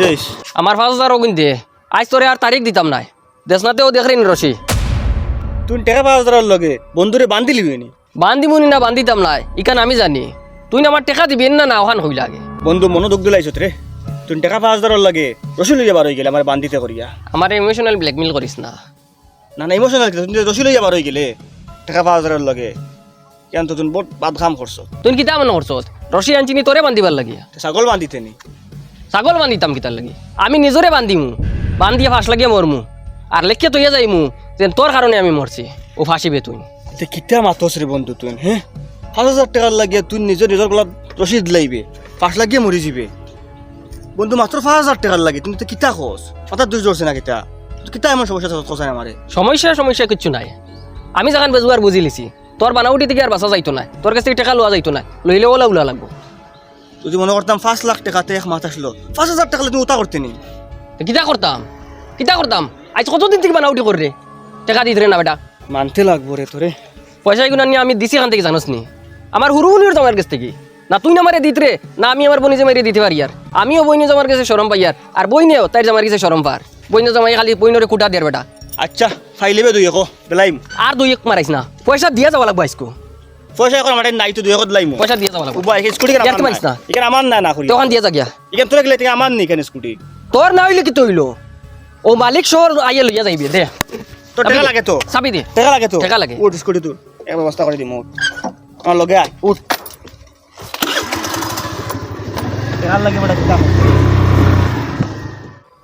This আমার পাঁচ হাজার অগুন দে আজ তোরে আর তারিখ দিতাম নাই। দেশনাতেও দেখলেন রশি। তুই টেকা পাঁচ হাজারের লগে বন্ধুরে বান্ধিলি নি? বান্দিমুনি না বান্দিতাম নাই ইকান আমি জানি। তুই না আমার টেকা দিবি না না ওখান হই লাগে। বন্ধু মনো দুঃখ দিলাইছত রে। তুই টেকা পাঁচ হাজারের লগে রসুল লইয়া বার হয়ে গেলে আমার বান্ধিতে করিয়া। আমার ইমোশনাল ব্ল্যাকমেল করিস না। না না ইমোশনাল তুই রসুল লইয়া বার হয়ে গেলে টেকা পাঁচ হাজারের লগে। কেন তো তুমি বহুত বাদ কাম করছ? তুই কিতা মনে করছত রশি আনচিনি তোরে বান্দিবার লাগিয়া। ছাগল বান্ধিতে নি? ছাগল বান্ধিতাম কিতার লাগি। আমি নিজরে বান্ধিমু বান্ধিয়া ফাঁস লাগিয়ে মরমু আর লেখকে তৈয়া যাইমু যে তোর কারণে আমি মরছি ও ফাঁসিবে তুই কিতা মাতস রে বন্ধু তুই হ্যাঁ পাঁচ হাজার টাকার লাগিয়া তুই নিজের নিজের গলাত রসিদ লাইবে পাঁচ লাগিয়ে মরি যাবে বন্ধু মাত্র পাঁচ হাজার টাকার লাগে তুমি তো কিতা খোঁজ হঠাৎ দুই ধরছে না কিতা কিতা এমন সমস্যা খোঁজায় আমারে সমস্যা সমস্যা কিছু নাই। আমি যখন বেজুয়ার বুঝি লিছি। তোর বানাউটি থেকে আর বাঁচা যাইতো না তোর কাছ থেকে টাকা লওয়া যাইতো না লইলে ওলা উলা লাগবো। যদি মনে করতাম পাঁচ লাখ টাকাতে এক মাথা আসলো পাঁচ হাজার টাকা তুমি ওটা করতে নি কিতা করতাম? কিতা করতাম? আজ কতদিন থেকে বানাউটি করে টাকা দিতে না বেটা। মানতে লাগবো রে তোরে। পয়সা এগুলো নিয়ে আমি দিছি এখান থেকে জানোস নি। আমার হুরু হুনির তোমার কাছ থেকে। না তুই না মারে দিত রে না আমি আমার বইনে জামাই দিতে পারি আর। আমিও বইনে জমার কাছে সরম পাই আর। আর বইনেও তাই জামার কাছে সরম পার। বইনে জামাই খালি বইনরে কুটা দেয়ার বেটা। আচ্ছা ফাইলেবে দুই একো বেলাইম। আর দুই এক মারাইস না। পয়সা দিয়া যাওয়া লাগবো আজকো। পয়সা এখন আমার নাই তো দুই একো দিলাইম পয়সা দিয়া যাওয়া লাগবো। উবা এই স্কুটি কেন কি আমার মানিস না? এখানে আমার না না করি তখন দিয়া যা গিয়া এখানে তোরা গেলে আমার নি কেন স্কুটি? তোর না হইলে কি তৈল? ও মালিক শহর আইয়া লইয়া যাইবি দে। তোর টাকা লাগে তো? চাবি দে। টাকা লাগে তো? টাকা লাগে। উঠ স্কুটি তোর। এক ব্যবস্থা করে দিম আমার লগে আয়। উঠ। টাকা লাগে কিতা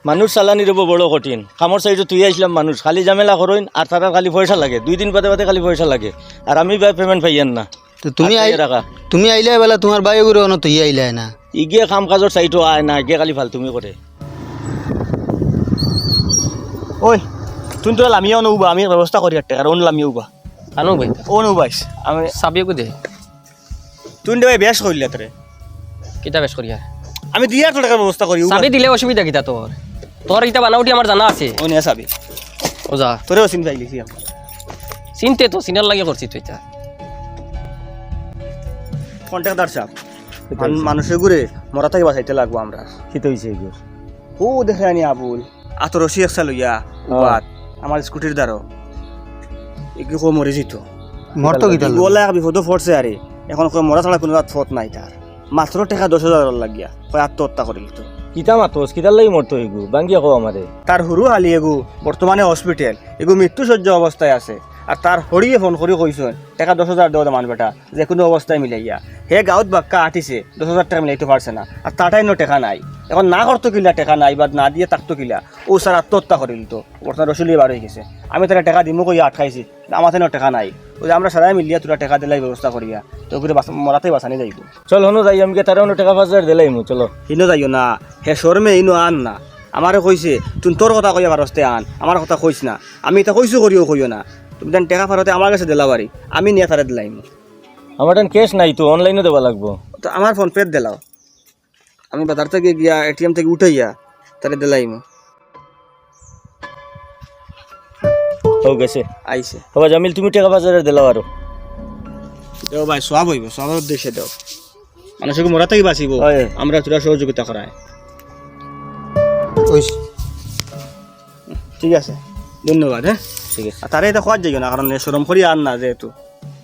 মানুষ চালানি রব বড় কঠিন। কামর সাইডে তুই আসলাম মানুষ। খালি ঝামেলা করইন আর তারা খালি পয়সা লাগে। দুই দিন বাদে বাদে খালি পয়সা লাগে। আর আমি ভাই পেমেন্ট পাইয়েন না। তো তুমি আর আই রাখা তুমি আইলে বেলা তোমার বাইরে ঘুরে অন তুই আইলে না। ইগিয়ে কাম কাজর চাইটো আয় না ইগে খালি ভালো তুমি করে ওই তুই তোরা লামিয়া নৌবা আমি ব্যবস্থা করি একটা কারণ লামিয়া উবা আনো ভাই। ও নৌবাইস আমি চাবিও দে। তুই দেবে বেশ করলি তোরে কিতা বেশ করিয়া আমি দিয়ে তোর টাকার ব্যবস্থা করি। চাবি দিলে অসুবিধা কিতা তোর তোর ইটা বানাউটি আমার জানা আছে। ও নিয়ে চাবি। ও যা। তোরেও চিনি পাইলিছি আমি চিনতে তো চিনার লাগে করছি তুই তা কন্ট্রাক্টার সাহেব মানুষের ঘুরে মরা থেকে বাঁচাইতে লাগবো আমরা। শীত হয়েছে এগুলো ও দেখে আনি আবুল। আত রসি একটা লইয়া উবাত আমার স্কুটির দ্বারো এগুলো কো মরে যেত মরতো কিতাল ওলা বিপদ পড়ছে আরে এখন কই মরা ছাড়া কোনো ফত নাই তার মাত্র টাকা দশ হাজার লাগিয়া। কয় আত্মহত্যা করিল তো। কিতা মাতোস কিতার লাগি মরতো এগু বাঙ্গিয়া কো আমারে তার সরু হালি এগু বর্তমানে হসপিটাল এগু মৃত্যু সহ্য অবস্থায় আছে। আর তার হরিয়ে ফোন করে কইছেন টাকা দশ হাজার দেওয়া মান বেটা, যে কোনো অবস্থায় মিলাইয়া হে গাঁৱত বাক্কা আটিছে দশ হাজার টাকা মিলাইতে পারছে না। আর তাটাই নো টাকা নাই। এখন না করতো কিলা টেকা নাই, বা না দিয়ে তাকতো কিলা। ও স্যার আত্মহত্যা করিল তো। বর্তমানে রসুলি বার হয়ে গেছে। আমি তারা টাকা দিমু কই আটকাইছি আমার টাকা নাই। ওই আমরা সবাই মিলিয়া তোরা টাকা দিলাই ব্যবস্থা করিয়া। তো ওগুলো মরাতেই বাঁচানি যাইব। চল হনো যাই আমি তারা অন্য টাকা পাঁচ হাজার দিলাই মু চলো। ইনো যাইও না হে শর্মে ইনো আন না। আমারে কইছে তুই তোর কথা কইয়া পারস্তে আন আমার কথা কইস না। আমি এটা কইছো করিও কইও না। তুমি দেন টেকা ফারতে আমার কাছে দিলা বাড়ি আমি নিয়ে তারে দিলাইম আমার টান ক্যাশ নাই তো অনলাইনে দেওয়া লাগবো। তো আমার ফোন পে দিলাও। আমি বাজার থেকে গিয়া এটিএম থেকে উঠাইয়া তারে দিলাইম হয়ে গেছে। আইছে। হবা জামিল তুমি টাকা হাজার দিলাও আরও। দেও ভাই সব হইব সবার উদ্দেশ্যে দেও। মানুষকে মরা থেকে বাঁচিব। আমরা তোরা সহযোগিতা করায় ঠিক আছে। ধন্যবাদ হ্যাঁ? ঠিক আছে। আর তারে এটা খোয়ার যাইও না কারণ সরম করি আর না যেহেতু।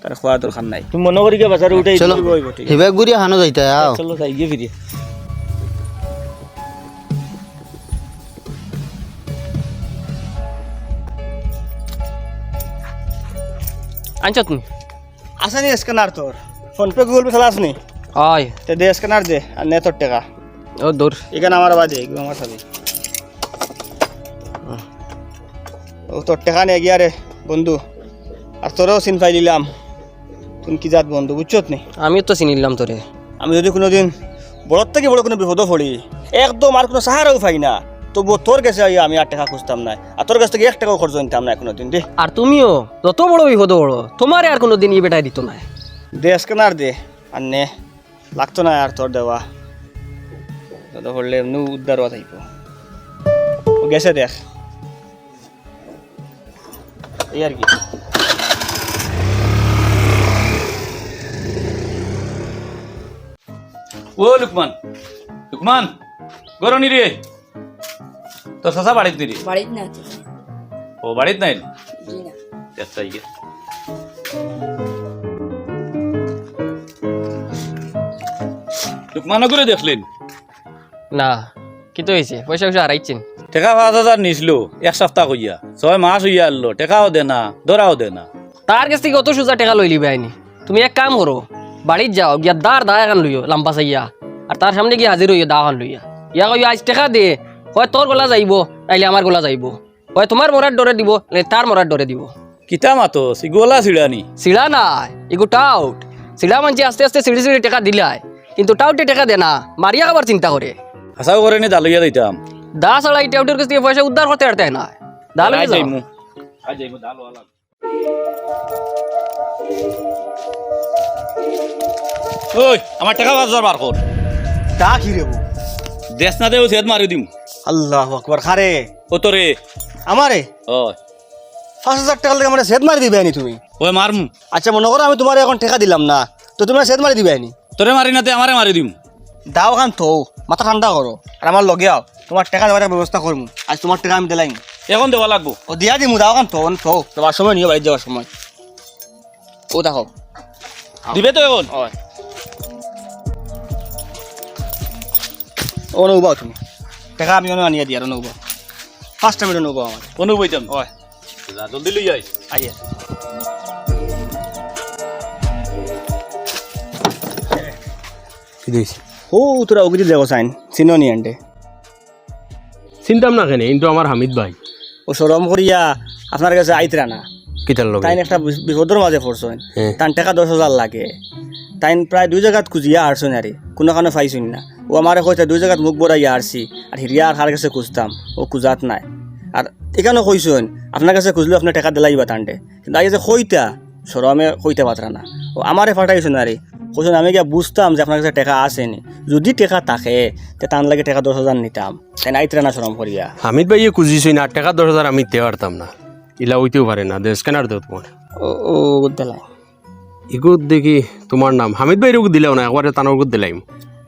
তারে খোয়া দরকার নাই। তুমি মনে করি কে বাজারে উঠাই চলো। হইব, হইব, ঠিক আছে। এবার ঘুরিয়ে হানো যাইতে চলো যাই গিয়ে ফিরিয়ে আনছ তুমি? আছে নি স্ক্যানার তোর ফোন পে গুগল পে চালা আসনি হয়। তে দে স্ক্যানার দে আর নে তোর টাকা। ও দূর এখানে আমার বাদে আমার সাথে ও তোর টাকা নিয়ে গিয়া রে বন্ধু। আর তোরও চিন পাই দিলাম। তুমি কি জাত বন্ধু বুঝছত নি? আমিও তো চিনিলাম তোরে আমি যদি কোনোদিন বড়র থেকে বড় কোনো বিপদ পড়ি একদম আর কোনো সাহারাও পাই না। তবুও তোর কাছে আইয়া আমি আর টাকা খুঁজতাম না আর তোর কাছ থেকে এক টাকাও খরচ নিতাম না কোনোদিন দে। আর তুমিও যত বড় বিপদ বড় তোমারে আর কোনোদিন ই বেটাই দিত না দে স্ক্যানার দে আর নে। লাগতো না আর তোর দেওয়া। দাদা পড়লে এমনি উদ্ধার হওয়া থাকব ও গেছে দেখ। এই আর কি। ও লুকমান লুকমান গরনি রে। তোর শশা বাড়িত নি তো। ও বাড়িত নাই? জি না। লুকমানও করে দেখলেন? না হয়েছে পয়সা পয়সা হারাইছেন। টেকা পাঁচ হাজার নিছিল এক সপ্তাহ হইয়া ছয় মাস হইয়া আনলো টেকাও দে না ধরাও দে না। তার কাছ থেকে অত সোজা টাকা লই লিবে আইনি। তুমি এক কাম করো বাড়িত যাও গিয়া দার দা এখন লইও লাম্বা চাইয়া। আর তার সামনে গিয়ে হাজির হইও দা এখন লইয়া। ইয়া কইও আজ টাকা দে হয় তোর গলা যাইব তাইলে আমার গলা যাইব। হয় তোমার মরার ডরে দিব নাইলে তার মরার ডরে দিব। কিতা মাতো সিগোলা ছিড়ানি সিড়া নাই এগু টাউট। সিড়া মানছি আস্তে আস্তে সিঁড়ি সিঁড়ি টাকা দিলাই কিন্তু টাউটে টাকা দে না মারিয়া খাবার চিন্তা করে হাসাও করে নি দালইয়া দিতাম দা এই টাউটের কাছ থেকে পয়সা উদ্ধার করতে পারতে না দা লইয়া আজ যাও। যাইমু। আজ যাইমু দাল ওয়ালা ওই আমার টাকা হাজার বার কর তা কি রে দেশ না দেও সেদ মারি দিম। আল্লাহ আকবার। খারে। ও তোরে আমারে? ওই। পাঁচ হাজার টাকা লাগে আমার সেদ মারি দিবে আনি তুমি। ওই মারমু। আচ্ছা মনে করো আমি তোমার এখন টাকা দিলাম না তো তুমি সেদ মারি দিবে আনি তোরে মারি না তে আমারে মারি দিম। দাও খান তো মাথা ঠান্ডা করো। আর আমার লগে আও তোমার টাকা দেওয়ার ব্যবস্থা করব আজ তোমার টাকা আমি দিলাম এখন দেওয়া লাগবো। ও দিয়া দিমু দাও খান তো তো তোমার সময় নিয়ে বাড়ি যাওয়ার সময়। ও দেখো। দিবে তো এখন? হয় ও নৌবাও তুমি। টাকা আমি অনেক আনিয়ে দিই আর নৌবাও ফার্স্ট টাইম নৌবাও আমার। কোনো বইতাম হয়। জলদি লই যাই। আইয়ে। ও তোরা দেখো সাইন চিনো নি আন্টে। চিন্তাম না কেন কিন্তু আমার হামিদ ভাই। ও সরম করিয়া আপনার কাছে আইতরা না। কিতার লগে? তাইন একটা বিপ- বিপদের মাঝে পড়ছেন হ্যাঁ। তান টাকা দশ হাজার লাগে। তাইন প্রায় দুই জায়গাত খুঁজিয়া আসছেন আরে কোনো কারণে পাইছুন না। ও আমারে কইতে দুই জায়গাত মুখ বড়াইয়া আসছি আর হিরিয়া আর হার কাছে খুঁজতাম ও খুঁজাত নাই আর এখানে কইছেন আপনার কাছে খুঁজলেও আপনার টাকা দিলাইবা তান্ডে কিন্তু আগে যে কইতা সরমে কইতে পাত্রা না ও আমারে ফাটাইছেন আরে কইছেন আমি গিয়া বুঝতাম যে আপনার কাছে টাকা আসেনি যদি টাকা থাকে তে তান লাগে টাকা দশ হাজার নিতাম তাই আইতরা না সরম করিয়া হামিদ ভাই খুঁজিছই না টাকা দশ হাজার আমি দিতে পারতাম না ইলা হইতেও পারে না দেশ কেনার দেও তোমার ও ও দিলাই ইগুত দেখি তোমার নাম হামিদ ভাই দিলেও না একবারে তানোর দিলাইম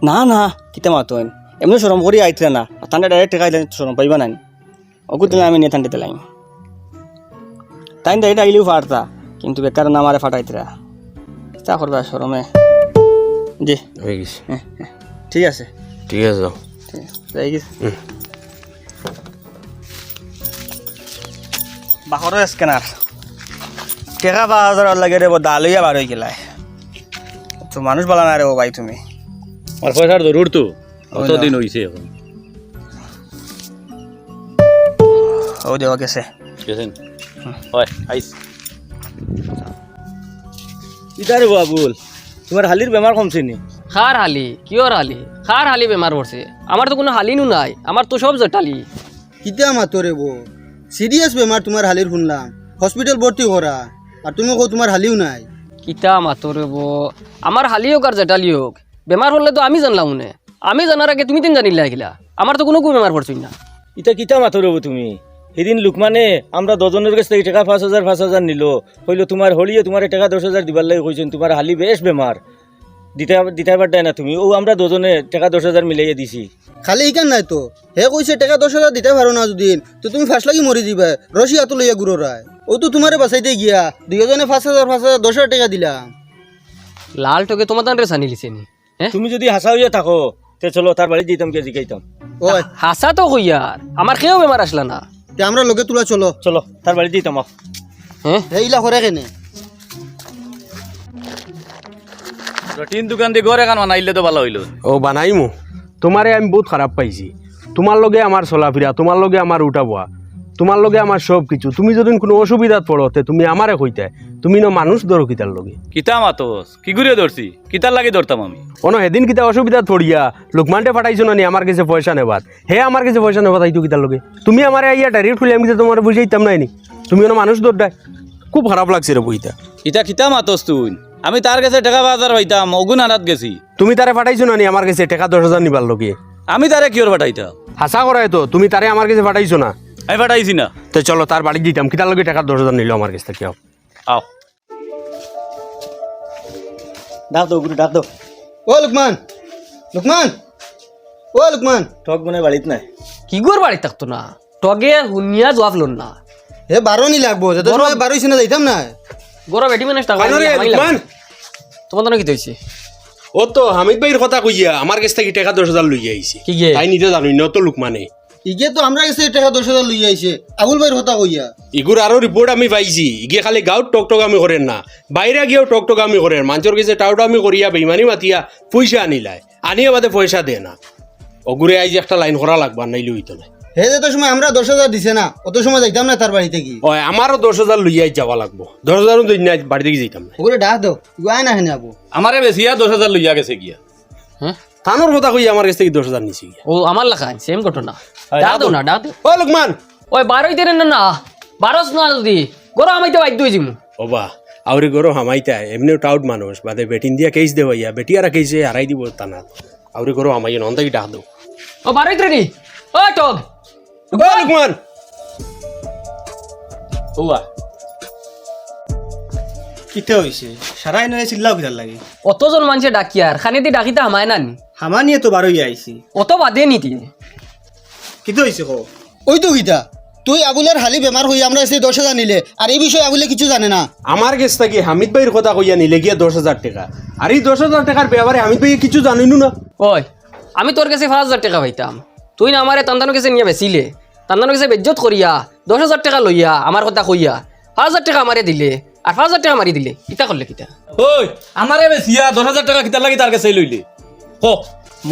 না না কিতা মাতোন এমনি সরম করি আইতরা না তান্ডা ডাইরেক্ট টাকা দিলে সরম পাইবা না ওকু দিলে আমি নিয়ে তান্ডে দিলাম তাই ডাইরেক্ট আইলেও ফাটতা কিন্তু বেকার না আমারে ফাটাইতরা। তা করবা সরমে? জি হয়ে গেছে। হ্যাঁ, হ্যাঁ, ঠিক আছে। ঠিক আছে যাও। ঠিক গেছে। বাহরের স্ক্যানার। টেকা হাজার লাগে রে দা লইয়া বার হয়ে গেলাই তো মানুষ বলা না রে ও ভাই তুমি। আর পয়সার জরুর তো। কতদিন হইছে এখন? ও দেওয়া গেছে। গেছেন? হয় আইস। ইতারে বাবুল তোমার হালির বেমার কমছে নি? খার হালি কিয়র হালি? খার হালি বেমার পড়ছে আমার তো কোনো হালিনু নাই আমার তো সব জটালি। কিতা মাতো রে বো? সিরিয়াস বেমার তোমার হালির শুনলাম। হসপিটাল ভর্তি করা আর তুমি কো তোমার হালিও নাই। কিতা মাতরে বো? আমার হালি হোক আর জেটালি হোক বেমার হলে তো আমি জানলাম মনে আমি জানার আগে তুমি তিন জানিলে গিলা আমার তো কোনো কোনো বেমার পড়ছই না। ইটা কিতা মাথো রব তুমি? সেদিন লুকমানে আমরা দজনের কাছ থেকে টাকা পাঁচ হাজার পাঁচ হাজার নিল। হইল তোমার হলিয়ে তোমার টাকা দশ হাজার দিবার লাগে কইছেন তোমার হালি বেশ বেমার দিতে দিতে পারতাই না তুমি। ও আমরা দুজনে টাকা দশ হাজার মিলাইয়া দিছি। খালি ইকান নাই তো। হে কইছে টাকা দশ হাজার দিতে পারো না যদি তো তুমি ফার্স্ট লাগি মরি দিবা। রশি হাত লইয়া গুরো রায় ও তো তোমারে বাঁচাইতে গিয়া। দুইজনে পাঁচ হাজার পাঁচ হাজার দশ হাজার টাকা দিলাম লাল টোকে তোমার দান রে সানি লিছে নি। তুমি যদি হাসা হইয়া থাকো তে চলো তার বাড়ি দিতাম কে জিগাইতাম। ওই হাসা তো হইয়ার আমার কেউ বেমার আসলা না। তে আমরা লগে তুলা চলো। চলো তার বাড়ি দিতাম। হ্যাঁ? হে ইলা করে কেনে? টিন দোকান দিয়ে ঘরে কান বানাইলে তো ভালো হইল? ও বানাইমু। তোমারে আমি বহুত খারাপ পাইছি। তোমার লগে আমার চলাফেরা তোমার লগে আমার উঠা বোয়া তোমার লগে আমার সব কিছু তুমি যদি কোনো অসুবিধাত পড়তে তুমি আমারে কইতে। তুমি ন মানুষ ধরো কিতার লগে। কিতা মাতোস? কি ঘুরে ধরছি কিতার লাগি ধরতাম আমি। অন সেদিন কিতা অসুবিধাত পড়িয়া লোকমানটে পাঠাইছো না নি আমার কাছে পয়সা নেবাত। হে আমার কাছে পয়সা নেবাত আইতো কিতার লগে। তুমি আমারে আইয়া ডাইরেক্ট খুলে আমি কিতা তোমার বুঝাইতাম নাই নি। তুমি অন মানুষ দৌড়ায় খুব খারাপ লাগছে রে বইটা ইটা কিতা মাতোস তুই? আমি তার কাছে টাকা পাঁচ হাজার পাইতাম অগুন আনাত গেছি। তুমি তারে ফাটাইছো না নি আমার কাছে টাকা দশ হাজার নিবার লগে। আমি তারে কিওর পাঠাইতাম হাসা করায় তো তুমি তারে আমার কাছে পাঠাইছো না। পাঠাইছি না। তো চলো তার বাড়ি দিতাম। কিতার লগে টাকা দশ হাজার নিল আমার কাছ থেকে। আও। ডাক দাও গুরু ডাক দাও। ও লুকমান লুকমান ও লুকমান। ঠক মনে বাড়িত নাই। কি গোর বাড়ি থাকতো না? টগে হুনিয়া জবাব লোন না। হে বারো নি লাগবো বারো না যাইতাম না। গরো বেটি টাকা। লুকমান। তোমার তো কি হয়েছে ও তো হামিদ ভাইয়ের কথা কইয়া আমার কাছ থেকে টাকা দশ হাজার লইয়া আইছে। কি? তাই নিতে জানুই ন তো লুকমানে। ইগে তো আমরা কাছে টাকা দশ হাজার লইয়া আইছে। আবুল ভাইয়ের কথা কইয়া। ইগুর আরও রিপোর্ট আমি পাইছি। ইগে খালি গাঁৱত টক আমি করেন না। বাইরে গিয়েও টক আমি করেন। মানুষের কাছে টাউট আমি করিয়া বেইমানি মাতিয়া পয়সা আনিলাই আনিয়া বাদে পয়সা দে না। অগুরে আইজ একটা লাইন করা লাগবার নাইলে হইতো না। হে যত সময় আমরা দশ হাজার দিছে না অত সময় যাইতাম না তার বাড়িতে কি ও আমারও দশ হাজার লইয়াই যাওয়া লাগবো। দশ হাজারও দিন না বাড়ি থেকে যেতাম না। ওগুলো ডাক দাও গুয়াই না হেনে আবু। আমারে বেশিয়া দশ হাজার লইয়া গেছে গিয়া। হ্যাঁ? থানোর কথা কইয়া আমার কাছ থেকে দশ হাজার নিছি ও আমার লেখা সেম ঘটনা। ডাক দাও না দাও ও লুকমান! ওই বারোই তেরে না না বারোস না যদি। গরো আমাইতে বাধ্য হয়েছি ওবা আউরি গরো হামাইতা এমনিও টাউট মানুষ বাদে বেটিন দিয়া কেস দেওয়াইয়া বেটিয়ারা কেসে হারাই দিব টানা আউরি গরো হামাই নন্দাকি ডাক দো ও বারোই তেরে ও টগ। ও লুকমান! ওয়া কিতে হয়েছে সারাই নয় চিল্লাও কিতার লাগে। অতজন মানুষে ডাকিয়ার খানি দি ডাকিতে হামায় না নি হামা নিয়ে তো বারোই আইছি অত বাদে নিতি? কিতে হয়েছে কো? ওই তো গীতা তুই আবুলের হালি বেমার হই আমরা এসে দশ হাজার নিলে আর এই বিষয়ে আবুলে কিছু জানে না? আমার কাছ থেকে হামিদ ভাইয়ের কথা কইয়া নিলে গিয়া দশ হাজার টাকা। আর এই দশ হাজার টাকার ব্যাপারে হামিদ ভাই কিছু জানিনু না? ওই আমি তোর কাছে পাঁচ হাজার টাকা পাইতাম। তুই না আমারে তান্দানোর কাছে নিয়ে বেচিলে। তান্দানোর কাছে বেজ্জত করিয়া দশ হাজার টাকা লইয়া আমার কথা কইয়া পাঁচ হাজার টাকা আমারে দিলে। আর পাঁচ হাজার টাকা মারি দিলে ইটা করলে কিতা ওই আমারে বেশিয়া দশ হাজার টাকা কিতার লাগি তার কাছে লইলি ক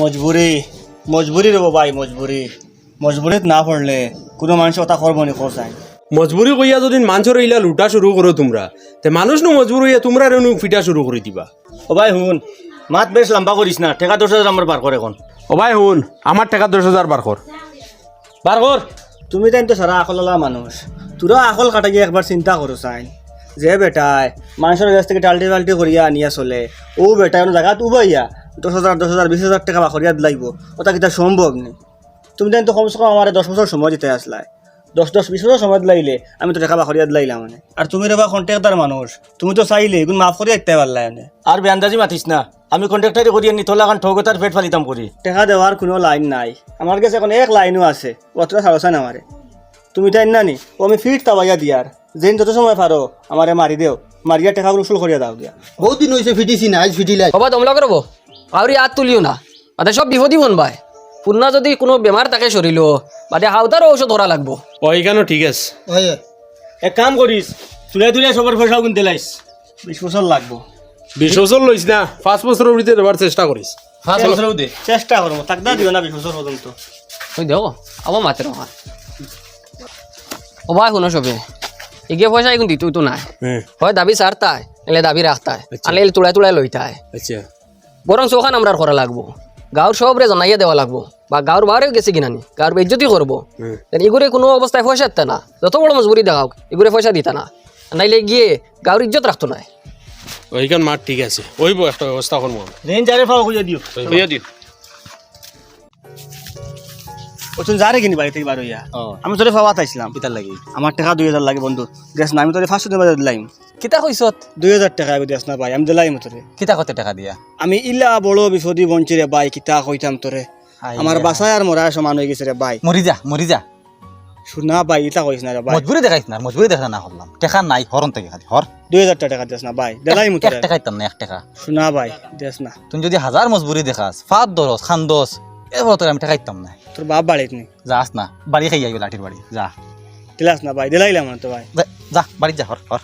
মজবুরি মজবুরি রব ভাই মজবুরি। মজবুরিত না পড়লে কোনো মানুষ কথা করব নি খোঁজায় মজবুরি কইয়া যদি মানুষের ইলা লুটা শুরু করো তোমরা তে মানুষ নো মজবুর হইয়া তোমরা রেনু ফিটা শুরু করে দিবা। ও ভাই হুন মাত বেশ লম্বা করিস না টাকা দশ হাজার আমার বার করে এখন। ও ভাই শুন আমার টাকা দশ হাজার বার কর বার কর তুমি তাই তো সারা আকললা মানুষ। তোরা আকল কাটা গিয়ে একবার চিন্তা করো চাই যে বেটায় মানুষের কাছ থেকে টাল্টি টাল্টি করিয়া আনিয়া চলে। ও বেটায় কোনো জায়গাত উবাইয়া দশ হাজার দশ হাজার বিশ হাজার টাকা বাকরিয়া লাগবো ওটা কিতা সম্ভব নেই তুমি তাই তো কমসে কম আমার দশ বছর সময় দিতে আসলাই। দশ দশ বিশ বছর সময় দিলাইলে আমি তো টাকা বাকরিয়া দিলাইলাম মানে। আর তুমি রে বা কন্ট্রাক্টার মানুষ তুমি তো চাইলে এগুলো মাফ করিয়া দিতে পারলাই মানে আর বেআন্দাজি মাতিস না। আমি কন্ট্রাক্টারি করি নি তোলা এখন ঠগতার পেট ফালিতাম করি। টাকা দেওয়ার কোনো লাইন নাই। আমার কাছে এখন এক লাইনও আছে। অতটা সারসা না আমারে। তুমি তাই না নি ও আমি ফিট তাবাইয়া দিয়ার যেন যত সময় পারো আমারে মারি দেও। মারিয়া টাকাগুলো উসুল করিয়া দাও দিয়া বহুত দিন হয়েছে ফিটিছি না আজ ফিটিলাই। হবা দমলা করব? আউরি হাত তুলিও না। বাদে সব বিপদই মন ভাই পুন্না যদি কোনো বেমার থাকে শরীর বাদে হাউতারও ঔষধ ধরা লাগবো। ও এখানেও ঠিক আছে? এক কাম করিস তুলে তুলে সবার পয়সা কিনতে লাইস বিশ বছর লাগবো। বিশ বছর লইস না পাঁচ বছরের ভিতরে দেওয়ার চেষ্টা করিস হ্যাঁ বছর দে। চেষ্টা করব তাকদা দিও না বিশ বছর পর্যন্ত ওই দেও আমার মাতে রহা ও ভাই শুনো সবে। এগিয়ে পয়সা এখন দিতুই তো নাই। হ্যাঁ হয় দাবি সারতায় নাহলে দাবি রাখতায় আর নাহলে তুলাই তুলাই লইতায় আচ্ছা। বরং চৌখান আমরা করা লাগবো। গাঁর সবরে জানাইয়া দেওয়া লাগবো। বা গাঁর বাহারেও গেছে কিনানি গাঁর বেজ্জতি করব। এগুরে কোনো অবস্থায় পয়সা দিতে না। যত বড় মজবুরি দেখাও এগুরে পয়সা দিতে না। নাইলে গিয়ে গাঁর ইজ্জত রাখতো না ওইখান মাঠ ঠিক আছে। ওইব একটা ব্যবস্থা করব। রেন যারে ফাও খুঁজে দিও দিন ওচুন যারে কিনি বাড়ি থেকে বার হইয়া। আমি তোরে পাওয়া চাইছিলাম কিতার লাগি? আমার টাকা দুই হাজার লাগে বন্ধু। দেশ না আমি তোরে দিন বাজার দিলাম। কিতা কইছত দুই হাজার টাকা আমি দেশ না ভাই আমি দিলাম তোরে। কিতা কত টাকা দিয়া? আমি ইলা বড় বিপদি বঞ্চি রে ভাই কিতা কইতাম তোরে। আমার বাসায় আর মরা সমান হয়ে গেছে রে ভাই মরি যা মরি যা। শুনা ভাই ইটা কইস না রে ভাই মজবুরি দেখাইছ না মজবুরি দেখা না হলাম টাকা নাই হরন থেকে খালি হর দুই হাজার টাকা দেশ না ভাই দিলাই মু এক তোরে। টাকা না এক টাকা। শুনা ভাই দেশ না। তুমি যদি হাজার মজবুরি দেখাস ফাঁদ দরস তোর আমি টাকা ইতাম না। তোর বাপ বাড়িত নি যাস না। বাড়ি খাই যাইবে লাঠির বাড়ি যা। দিলাস না ভাই দিলাইলাম না তো ভাই। যা, যা বাড়ি যা হর হর।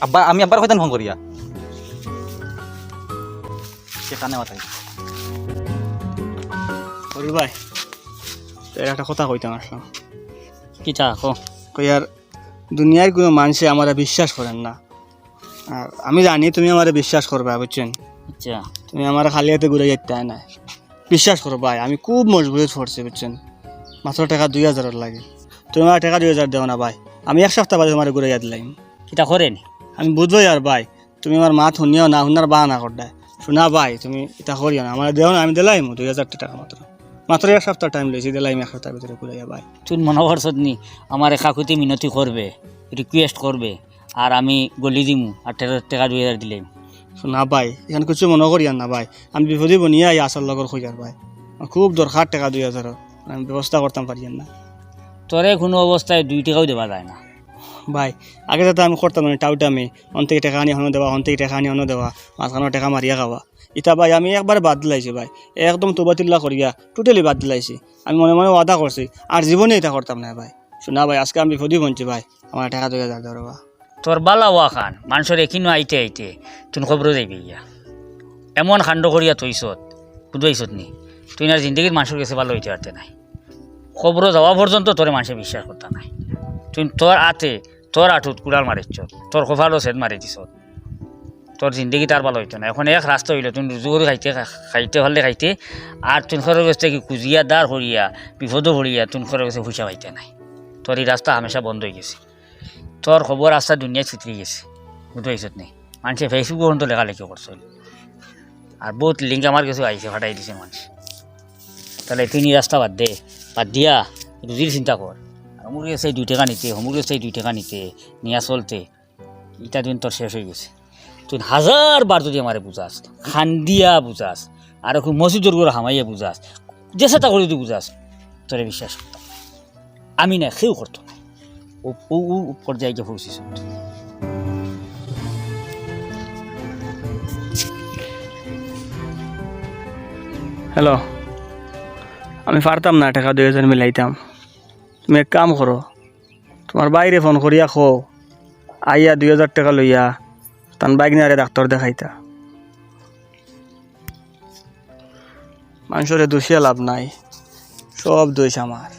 আব্বা আমি আব্বার ফোন করিয়া। সেখানে মাথায়। হরি ভাই তোর একটা কথা কইতাম আসলাম কি চা কো কই আর দুনিয়ার কোনো মানুষে আমার বিশ্বাস করেন না। আর আমি জানি তুমি আমার বিশ্বাস করবা বুঝছেন? আচ্ছা। তুমি আমার খালি হাতে ঘুরে যেতে না। বিশ্বাস করো ভাই আমি খুব মজবুত পড়ছি বুঝছেন? মাত্র টাকা দুই হাজারের লাগে। তুমি আমার টাকা দুই হাজার দেও না ভাই। আমি এক সপ্তাহ বাদে তোমার ঘুরে যেতে লাগি। কিতা করেন। আমি বুঝবোই আর ভাই তুমি আমার মাত শুনিও না শুনার বাহানা করদায় শোনা ভাই তুমি এটা করিও না। আমার দেও না আমি দিলাইম দুই হাজার টাকা মাত্র। মাত্র এক সপ্তাহ টাইম লইছি দিলাইম এক সপ্তাহের ভিতরে ঘুরে ভাই। তুই মনে করছত নি আমার কাকুতি মিনতি করবে রিকোয়েস্ট করবে আর আমি গলি দিমু আর টেকা- টাকা দুই হাজার দিলাম শোনা ভাই এখানে কিছু মনে করিয়ান না ভাই আমি বিপদে বনিয়ে আই আসার লগর খুঁজার ভাই। খুব দরকার টাকা দুই হাজার আমি ব্যবস্থা করতাম পারি না। তোরে কোনো অবস্থায় দুই টাকাও দেওয়া যায় না। ভাই আগে যাতে আমি করতাম মানে টাউটা আমি অন থেকে টাকা আনি হনো দেওয়া অন থেকে টাকা আনি হনো দেওয়া মাঝখানে টাকা মারিয়া খাওয়া। ইতা ভাই আমি একবার বাদ দিলাইছি ভাই। একদম তোবাতিল্লা করিয়া টোটালি বাদ দিলাইছি। আমি মনে মনে ওয়াদা করছি আর জীবনে এটা করতাম না ভাই। শোনা ভাই আজকে আমি বিপদই বলছি ভাই। আমার টাকা দুই হাজার দেওয়া। তোর বালা ওয়া খান, মানুষের এখিনো আইতে আইতে তুই খবরও যাইবি ইয়া। এমন কাণ্ড করিয়া তৈছত বুঝবাইছত নি? তুই না জিন্দগির মানুষের কাছে ভালো হইতে পারতে নাই। খবরও যাওয়া পর্যন্ত তোরে মানুষে বিশ্বাস করতে নাই। তুই তোর আতে, তোর আঠুত কুড়াল মারিছ তোর কপালও সেদ মারি দিছ। তোর জিন্দগি তার ভালো হইতো না। এখন এক রাস্তা হইল তুই রুজু করে খাইতে খাইতে হলে খাইতে, আর তুই খরচ গেছে কি কুজিয়া দাঁড় হরিয়া বিপদও হরিয়া তুই খরচ গেছে পয়সা পাইতে নাই। তোর এই রাস্তা হামেশা বন্ধ হয়ে গেছে। তোর খবর আস্তা দুনিয়া ছিটরি গেছে বুঝতে পারছত নি মানুষে ফেসবুক পর্যন্ত লেখালেখি করছিল আর বহুত লিঙ্ক আমার কাছে আইছে ফাটাই দিছে মানুষ তাহলে তুই নি রাস্তা বাদ দে। বাদ দিয়া রুজির চিন্তা কর অমুক গেছে দুই টাকা নিতে অমুক গেছে দুই টাকা নিতে, নিয়া চলতে। ইটা দিন তোর শেষ হয়ে গেছে। তুই হাজার বার যদি আমারে বুঝাস খান্দিয়া বুঝাস আর খুব মসজিদর করে হামাইয়া বুঝাস যে সেটা করে তুই বুঝাস তোরে বিশ্বাস করতাম আমি না সেও করতো না ও পর্যায়ে পৌঁছিস হ্যালো আমি পারতাম না টাকা দুই হাজার মিলাইতাম। তুমি এক কাম করো, তোমার বাইরে ফোন করিয়া খো আইয়া দুই হাজার টাকা লইয়া তান বাইক নিয়ে ডাক্তার দেখাইতা। মানুষের দোষিয়া লাভ নাই, সব দোষ আমার।